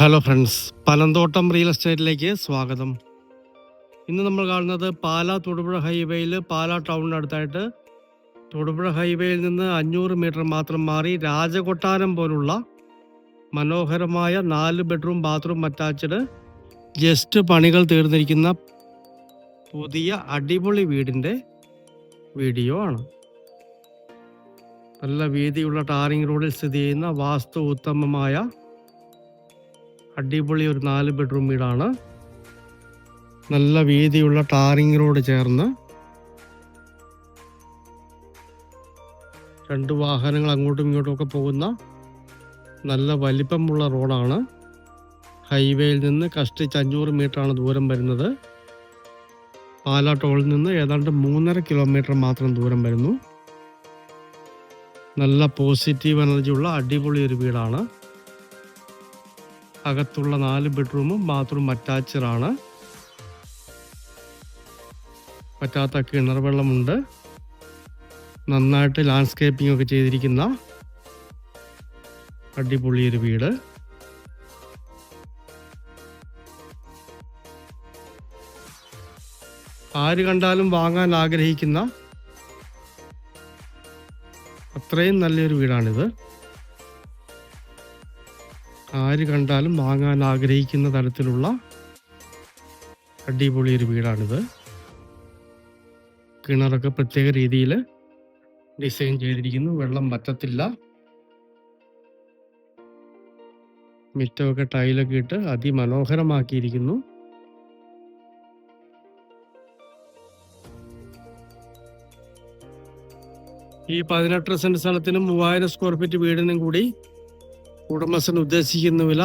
Hello friends Panamthottam real എസ്റ്റേറ്റിലേക്ക് സ്വാഗതം. ഇന്ന് നമ്മൾ കാണുന്നത് പാലാ തൊടുപുഴ ഹൈവേയിൽ പാലാ ടൗണിനടുത്തായിട്ട് തൊടുപുഴ ഹൈവേയിൽ നിന്ന് അഞ്ഞൂറ് മീറ്റർ മാത്രം മാറി രാജകൊട്ടാരം പോലുള്ള മനോഹരമായ നാല് ബെഡ്റൂം ബാത്റൂം അറ്റാച്ച്ഡ് ജസ്റ്റ് പണികൾ തീർന്നിരിക്കുന്ന പുതിയ അടിപൊളി വീടിന്റെ വീഡിയോ ആണ്. നല്ല വീതിയുള്ള ടാറിംഗ് റോഡിൽ സ്ഥിതി ചെയ്യുന്ന വാസ്തു ഉത്തമമായ അടിപൊളി ഒരു നാല് ബെഡ്റൂം വീടാണ്. നല്ല വീതിയുള്ള ടാറിംഗ് റോഡ് ചേർന്ന്. രണ്ട് വാഹനങ്ങൾ അങ്ങോട്ടും ഇങ്ങോട്ടും ഒക്കെ പോകുന്ന നല്ല വലിപ്പമുള്ള റോഡാണ്. ഹൈവേയിൽ നിന്ന് കഷ്ടിച്ച് അഞ്ഞൂറ് മീറ്ററാണ് ദൂരം വരുന്നത്. പാലാ ടോളിൽ നിന്ന് ഏതാണ്ട് മൂന്നര കിലോമീറ്റർ മാത്രം ദൂരം വരുന്നു. നല്ല പോസിറ്റീവ് എനർജി ഉള്ള അടിപൊളി ഒരു വീടാണ്. അകത്തുള്ള നാല് ബെഡ്റൂമും ബാത്റൂം അറ്റാച്ചഡാണ്. പറ്റാത്ത കിണർ വെള്ളമുണ്ട്. നന്നായിട്ട് ലാൻഡ്സ്കേപ്പിംഗ് ഒക്കെ ചെയ്തിരിക്കുന്ന അടിപൊളി ഒരു വീട്. ആര് കണ്ടാലും വാങ്ങാൻ ആഗ്രഹിക്കുന്ന അത്രയും നല്ലൊരു വീടാണിത്. ആര് കണ്ടാലും വാങ്ങാൻ ആഗ്രഹിക്കുന്ന തരത്തിലുള്ള അടിപൊളി ഒരു വീടാണിത്. കിണറൊക്കെ പ്രത്യേക രീതിയിൽ ഡിസൈൻ ചെയ്തിരിക്കുന്നു. വെള്ളം വറ്റത്തില്ല. മിറ്റമൊക്കെ ടൈലൊക്കെ ഇട്ട് അതിമനോഹരമാക്കിയിരിക്കുന്നു. ഈ പതിനെട്ട് സെന്റ് സ്ഥലത്തിനും മൂവായിരം സ്ക്വയർ ഫീറ്റ് വീടിനും കൂടി ഉടമസ്ഥൻ ഉദ്ദേശിക്കുന്ന വില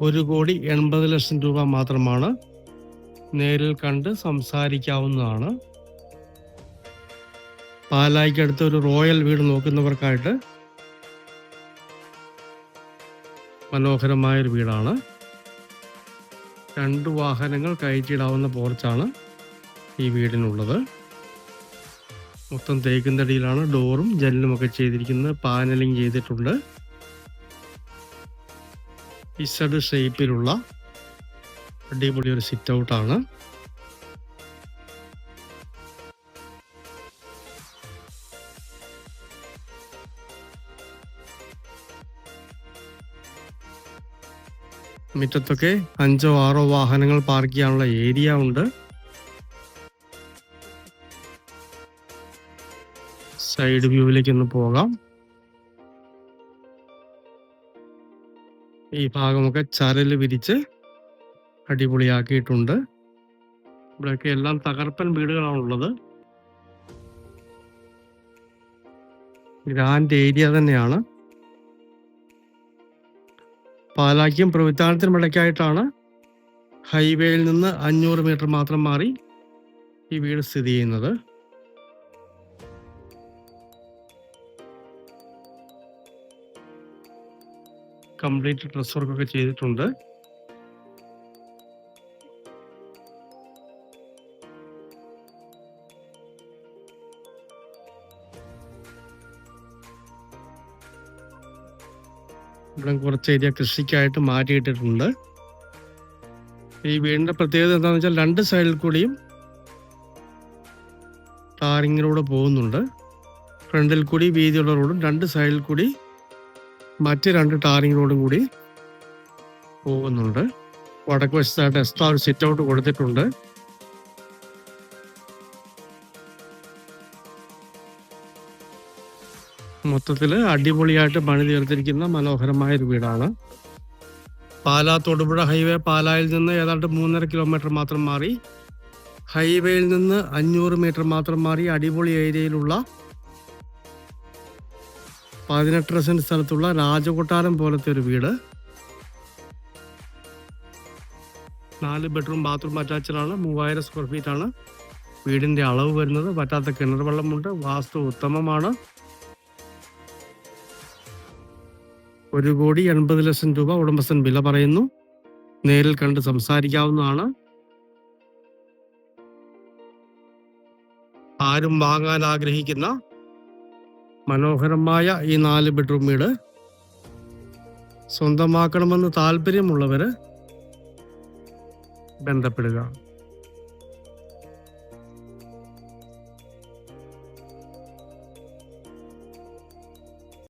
ഒരു കോടി എൺപത് ലക്ഷം രൂപ മാത്രമാണ്. നേരിൽ കണ്ട് സംസാരിക്കാവുന്നതാണ്. പാലായിക്കടുത്ത് ഒരു റോയൽ വീട് നോക്കുന്നവർക്കായിട്ട് മനോഹരമായൊരു വീടാണ്. രണ്ട് വാഹനങ്ങൾ കയറ്റിയിടാവുന്ന പോർച്ചാണ് ഈ വീടിനുള്ളത്. മൊത്തം തേക്കുന്നടിയിലാണ് ഡോറും ജനലും ഒക്കെ ചെയ്തിരിക്കുന്നത്. പാനലിംഗ് ചെയ്തിട്ടുണ്ട്. ഇസഡ് ഷേപ്പിലുള്ള അടിപൊളി ഒരു സിറ്റ് ഔട്ടാണ് മുറ്റത്തൊക്കെ അഞ്ചോ ആറോ വാഹനങ്ങൾ പാർക്ക് ചെയ്യാനുള്ള ഏരിയ ഉണ്ട്. സൈഡ് വ്യൂവിലേക്ക് ഒന്ന് പോകാം. ഈ ഭാഗമൊക്കെ ചരൽ വിരിച്ച് അടിപൊളിയാക്കിയിട്ടുണ്ട്. ഇവിടെയൊക്കെ എല്ലാം തകർപ്പൻ വീടുകളാണുള്ളത് ഗ്രാൻഡ് ഏരിയ തന്നെയാണ്. പാലാക്കും പ്രവിത്താനത്തിനും ഇടയ്ക്കായിട്ടാണ് ഹൈവേയിൽ നിന്ന് അഞ്ഞൂറ് മീറ്റർ മാത്രം മാറി ഈ വീട് സ്ഥിതി ചെയ്യുന്നത്. കംപ്ലീറ്റ് ഡ്രസ് വർക്കൊക്കെ ചെയ്തിട്ടുണ്ട്. ഇവിടെ കുറച്ച് ഏരിയ കൃഷിക്കായിട്ട് മാറ്റിയിട്ടിട്ടുണ്ട്. ഈ വീടിന്റെ പ്രത്യേകത എന്താണെന്ന് വെച്ചാൽ രണ്ട് സൈഡിൽ കൂടിയും ടാറിങ്ങിലൂടെ പോകുന്നുണ്ട്. ഫ്രണ്ടിൽ കൂടി വീതിയുള്ള റോഡും രണ്ട് സൈഡിൽ കൂടി മറ്റ് രണ്ട് ടാറിങ്ങിനോടും കൂടി പോകുന്നുണ്ട്. വടക്ക് വശത്തായിട്ട് എക്സ്ട്രാ ഒരു സിറ്റ് ഔട്ട് കൊടുത്തിട്ടുണ്ട്. മൊത്തത്തിൽ അടിപൊളിയായിട്ട് പണി തീർത്തിരിക്കുന്ന മനോഹരമായ ഒരു വീടാണ്. പാലാ തൊടുപുഴ ഹൈവേ പാലായിൽ നിന്ന് ഏതാണ്ട് മൂന്നര കിലോമീറ്റർ മാത്രം മാറി. ഹൈവേയിൽ നിന്ന് അഞ്ഞൂറ് മീറ്റർ മാത്രം മാറി അടിപൊളി ഏരിയയിലുള്ള പതിനെട്ടര സെന്റ് സ്ഥലത്തുള്ള രാജകൊട്ടാരം പോലത്തെ ഒരു വീട്. നാല് ബെഡ്റൂം ബാത്റൂം അറ്റാച്ച്ഡ് ആണ് മൂവായിരം സ്ക്വയർ ഫീറ്റ് ആണ് വീടിന്റെ അളവ് വരുന്നത് പറ്റാത്ത കിണർ വെള്ളമുണ്ട്. വാസ്തു ഉത്തമമാണ്. ഒരു കോടി എൺപത് ലക്ഷം രൂപ ഉടമസ്ഥൻ വില പറയുന്നു. നേരിൽ കണ്ട് സംസാരിക്കാവുന്നതാണ്. ആരും വാങ്ങാൻ ആഗ്രഹിക്കുന്ന മനോഹരമായ ഈ നാല് ബെഡ്റൂം വീട്. സ്വന്തമാക്കണമെന്ന് താല്പര്യമുള്ളവർ ബന്ധപ്പെടുക.